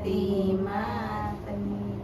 ધરતી માતની